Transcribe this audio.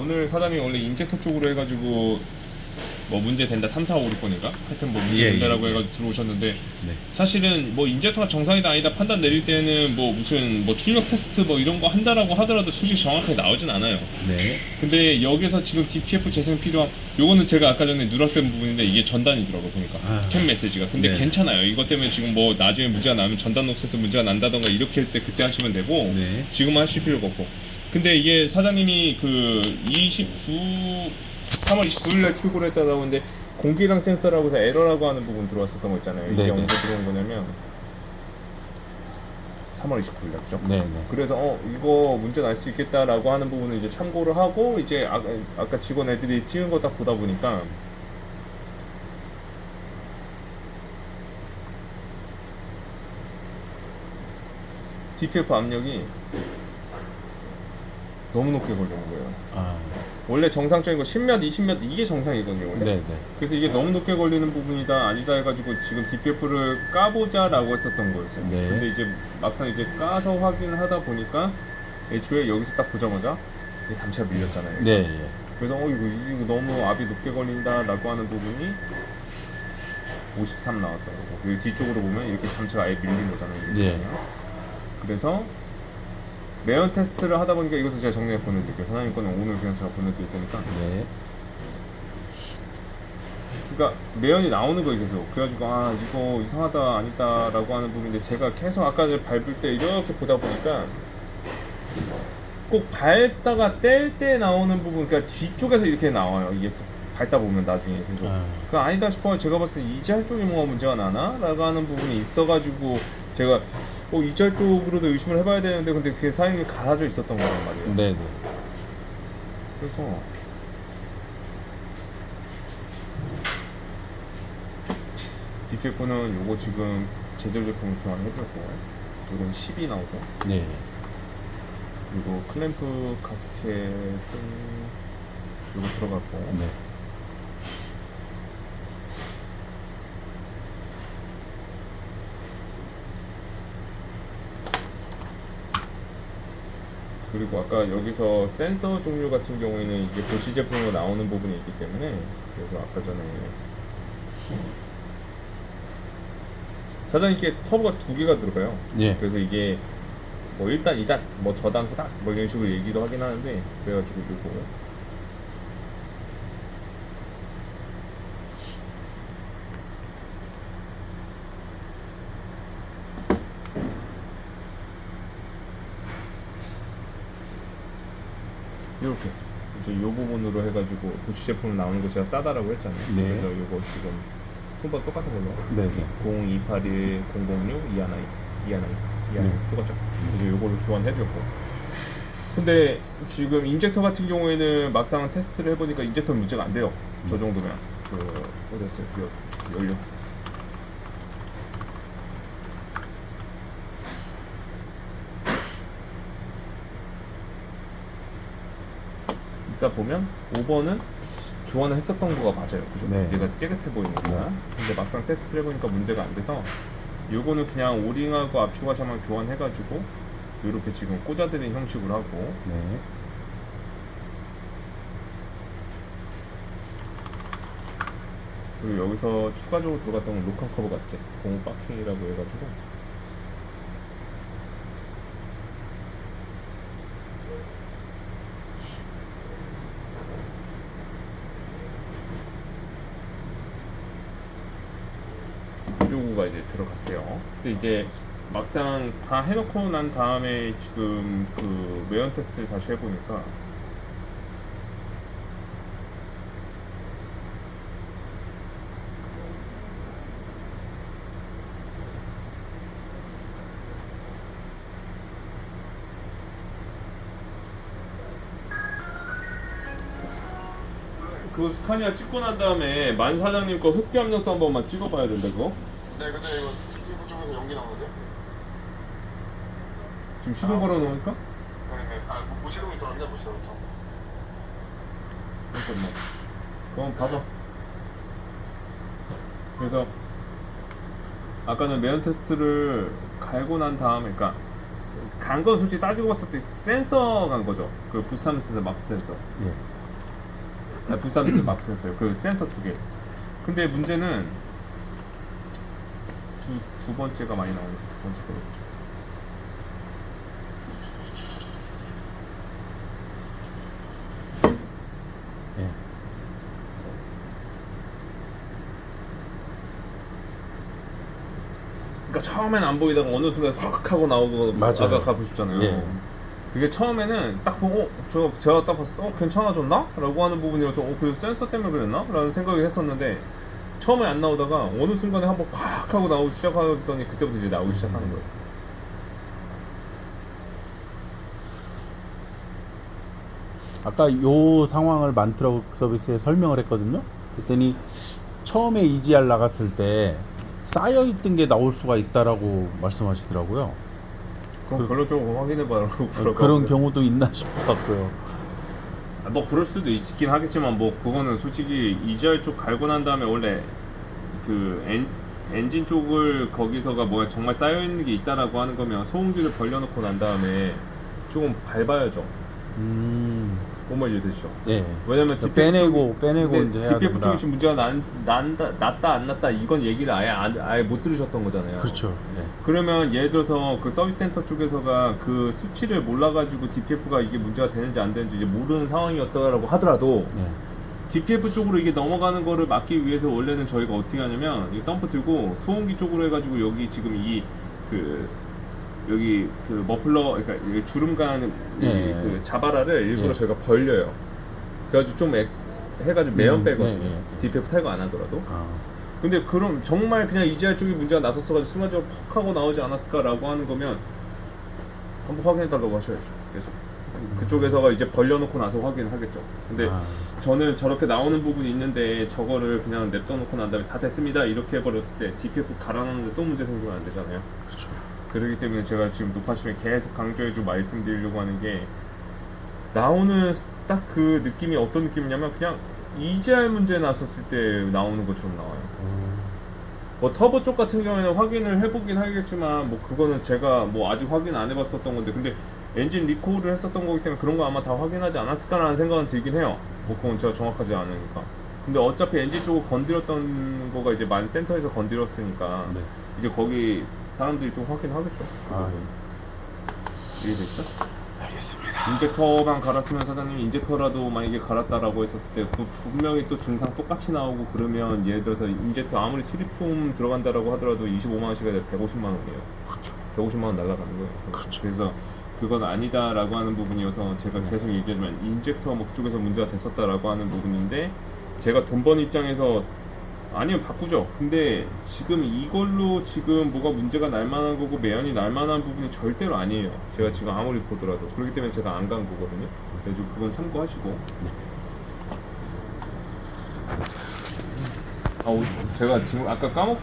오늘 사장님 원래 인젝터 쪽으로 해가지고 뭐 문제 된다 3, 4, 5, 6번인가? 하여튼 뭐 문제 예, 된다라고 예, 예. 해가지고 들어오셨는데 네. 사실은 뭐 인젝터가 정상이다 아니다 판단 내릴 때는 뭐 무슨 뭐 출력 테스트 뭐 이런 거 한다라고 하더라도 솔직히 정확하게 나오진 않아요. 네. 근데 여기서 지금 DPF 재생 필요한 요거는 제가 아까 전에 누락된 부분인데 이게 전단이더라고 보니까 아. 캔 메시지가 근데 네. 괜찮아요 이것 때문에 지금 뭐 나중에 문제가 나면 전단 녹색에서 문제가 난다던가 이렇게 할 때 그때 하시면 되고 네. 지금 하실 필요가 없고 근데 이게 사장님이 그 29, 3월 29일날 출고를 했다고 하는데 공기랑 센서라고 해서 에러라고 하는 부분 들어왔었던 거 있잖아요 이게 네네. 언제 들어온 거냐면 3월 29일 날 그죠? 네. 네. 그래서 어 이거 문제 날 수 있겠다라고 하는 부분을 이제 참고를 하고 이제 아, 아까 직원 애들이 찍은 거 딱 보다 보니까 DPF 압력이 너무 높게 걸리는 거예요. 아. 원래 정상적인 거 10몇, 20몇 이게 정상이거든요. 원래. 네. 네. 그래서 이게 너무 높게 걸리는 부분이다 아니다 해가지고 지금 DPF를 까보자라고 했었던 거였어요. 네. 근데 이제 막상 이제 까서 확인하다 보니까 애초에 여기서 딱 보자마자 이 담시가 밀렸잖아요. 네. 예. 그래서 어 이거 이거 너무 압이 높게 걸린다라고 하는 부분이 53 나왔던 거고 여기 뒤쪽으로 보면 이렇게 담치가 아예 밀린 거잖아요. 예. 그래서 매연 테스트를 하다 보니까 이것도 제가 정리해 보내드릴게요. 사장님 거는 오늘 그냥 제가 보내드릴 테니까. 네. 그러니까 매연이 나오는 거예요 계속 그래가지고 아 이거 이상하다 아니다라고 하는 부분인데 제가 계속 아까 밟을 때 이렇게 보다 보니까 꼭 밟다가 뗄 때 나오는 부분 그러니까 뒤쪽에서 이렇게 나와요 이게 또 밟다 보면 나중에 계속 아. 그 아니다 싶어요 제가 봤을 때 이지할 쪽이 뭐가 문제가 나나? 라고 하는 부분이 있어가지고 제가 어 이지할 쪽으로도 의심을 해봐야 되는데 근데 그게 사장님이 갈아져 있었던 거란 말이에요 네. 네. 그래서 DPF는 요거 지금 제조 제품 교환해줬고 이건 10이 나오죠 네. 그리고 클램프 가스켓은 요거 들어갔고 네. 그리고 아까 여기서 센서 종류 같은 경우에는 이게 도시 제품으로 나오는 부분이 있기 때문에 그래서 아까 전에 사장님께 터보가 두 개가 들어가요. 예. 그래서 이게 뭐 1단, 2단, 뭐 저단, 후단 뭐 이런 식으로 얘기도 하긴 하는데 그래가지고 이거 이렇게 이제 이 부분으로 해가지고 도시 제품 나오는 거 제가 싸다라고 했잖아요. 네. 그래서 이거 지금 순번 똑같은 걸로 네. 네. 0281 006 이하나이 이하나이 이하나이 네. 똑같죠. 이제 요거를 교환해드렸고. 근데 지금 인젝터 같은 경우에는 막상 테스트를 해보니까 인젝터 문제가 안 돼요. 저 정도면 그 어딨어요? 그 연료. 이따 보면 5번은 교환을 했었던 거가 맞아요. 그죠? 네. 얘가 깨끗해 보이니까. 네. 근데 막상 테스트를 해보니까 문제가 안 돼서 요거는 그냥 오링하고 압축화샤만 교환해가지고 이렇게 지금 꽂아드린 형식으로 하고 네. 그리고 여기서 추가적으로 들어갔던 건 로컬 커버 가스켓 공업 박킹이라고 해가지고 요거가 이제 들어갔어요. 근데 이제 막상 다 해놓고 난 다음에 지금 그 매연 테스트를 다시 해보니까 그 스카니아 찍고 난 다음에 만 사장님 거 흡기 압력도 한 번만 찍어봐야 된다 그거. 네, 근데 이거 피부 쪽에서 연기 나오는데? 지금 시동 걸어 놓으니까? 네, 네. 아, 뭐, 무시동이 들어왔네, 무시동부터. 잠깐만. 그럼 봐봐. 그래서 아까는 매연 테스트를 갈고 난 다음에, 그러니까 간 건 솔직히 따지고 봤을 때 센서 간 거죠. 그 부스타는 센서, 마프 센서. 예. 아, 부스타는 센서, 마프 센서요. 그 센서 두 개. 근데 문제는 두, 두 번째가 많이 나오는 두 번째 거죠. 예. 그러니까 처음엔 안 보이다가 어느 순간 확 하고 나오고 맞아요. 아까 가보셨잖아요. 예. 그게 처음에는 딱 보고 어, 저 제가 딱 봤을 때 어, 괜찮아졌나? 라고 하는 부분이어서 어, 그래서 센서 때문에 그랬나? 라는 생각을 했었는데 처음에 안 나오다가 어느 순간에 한번 확 하고 나오기 시작하더니 그때부터 이제 나오기 시작하는 거예요. 아까 요 상황을 만트럭 서비스에 설명을 했거든요. 그랬더니 처음에 EGR 나갔을 때 쌓여 있던 게 나올 수가 있다라고 말씀하시더라고요. 그럼 결론적으로 확인해 봐라고 그러고 그런 경우도 있나 싶었고요. 아, 뭐 그럴 수도 있긴 하겠지만 뭐 그거는 솔직히 EGR 쪽 갈고 난 다음에 원래 그 엔, 엔진 쪽을 거기서가 뭐야 정말 쌓여 있는 게 있다라고 하는 거면 소음기를 벌려놓고 난 다음에 조금 밟아야죠. 음, 뭔 말이 이해되시죠? 예. 왜냐면 그러니까 DPF 빼내고 쪽이- 빼내고 근데 이제 해야 DPF 된다. 쪽이 지금 문제가 난, 난다, 났다 안 났다 이건 얘기를 아예 안, 아예 못 들으셨던 거잖아요. 그렇죠. 예. 그러면 예를 들어서 그 서비스 센터 쪽에서가 그 수치를 몰라가지고 DPF가 이게 문제가 되는지 안 되는지 이제 모르는 상황이었다라고 하더라도 예. DPF 쪽으로 이게 넘어가는 거를 막기 위해서 원래는 저희가 어떻게 하냐면 이 덤프 들고 소음기 쪽으로 해가지고 여기 지금 이 그 여기 그 머플러 그러니까 이 주름간 이 예, 예. 그 자바라를 일부러 예. 저희가 벌려요. 그래가지고 좀 엑스 해가지고 매연 음, 빼거든요. 예, 예. DPF 탈거 안 하더라도. 아, 근데 그럼 정말 그냥 EGR 쪽이 문제가 났었어가지고 순간적으로 퍽 하고 나오지 않았을까라고 하는 거면 한번 확인해달라고 하셔야죠. 계속. 그쪽에서가 이제 벌려놓고 나서 확인하겠죠. 근데 아, 저는 저렇게 나오는 부분이 있는데 저거를 그냥 냅둬놓고 난 다음에 다 됐습니다 이렇게 해버렸을 때 DPF 갈아넣는데 또 문제 생기면 안 되잖아요. 그렇죠. 그렇기 때문에 제가 지금 높아시면 계속 강조해주고 말씀드리려고 하는 게 나오는 딱 그 느낌이 어떤 느낌이냐면 그냥 EGR 문제 났었을 때 나오는 것처럼 나와요. 음, 뭐 터보 쪽 같은 경우에는 확인을 해보긴 하겠지만 뭐 그거는 제가 뭐 아직 확인 안 해봤었던 건데 근데 엔진 리콜을 했었던 거기 때문에 그런 거 아마 다 확인하지 않았을까라는 생각은 들긴 해요. 뭐 그건 제가 정확하지 않으니까. 근데 어차피 엔진 쪽을 건드렸던 거가 이제 만 센터에서 건드렸으니까 네. 이제 거기 사람들이 좀 확인하겠죠. 아, 예. 이해됐죠? 알겠습니다. 인젝터만 갈았으면 사장님 인젝터라도 만약에 갈았다라고 했었을 때그 분명히 또 증상 똑같이 나오고 그러면 예를 들어서 인젝터 아무리 수리품 들어간다라고 하더라도 25만 원씩 해야 150만 원이에요. 그렇죠. 150만 원 날라가는 거예요. 그렇죠. 그래서 그건 아니다라고 하는 부분이어서 제가 네. 계속 얘기하지만 인젝터 뭐 그쪽에서 문제가 됐었다라고 하는 부분인데 제가 돈 버는 입장에서 아니요 바꾸죠. 근데 지금 이걸로 지금 뭐가 문제가 날 만한 거고 매연이 날 만한 부분이 절대로 아니에요. 제가 지금 아무리 보더라도 그렇기 때문에 제가 안 간 거거든요. 그래서 그건 참고하시고. 아, 오- 제가 지금 아까 까먹고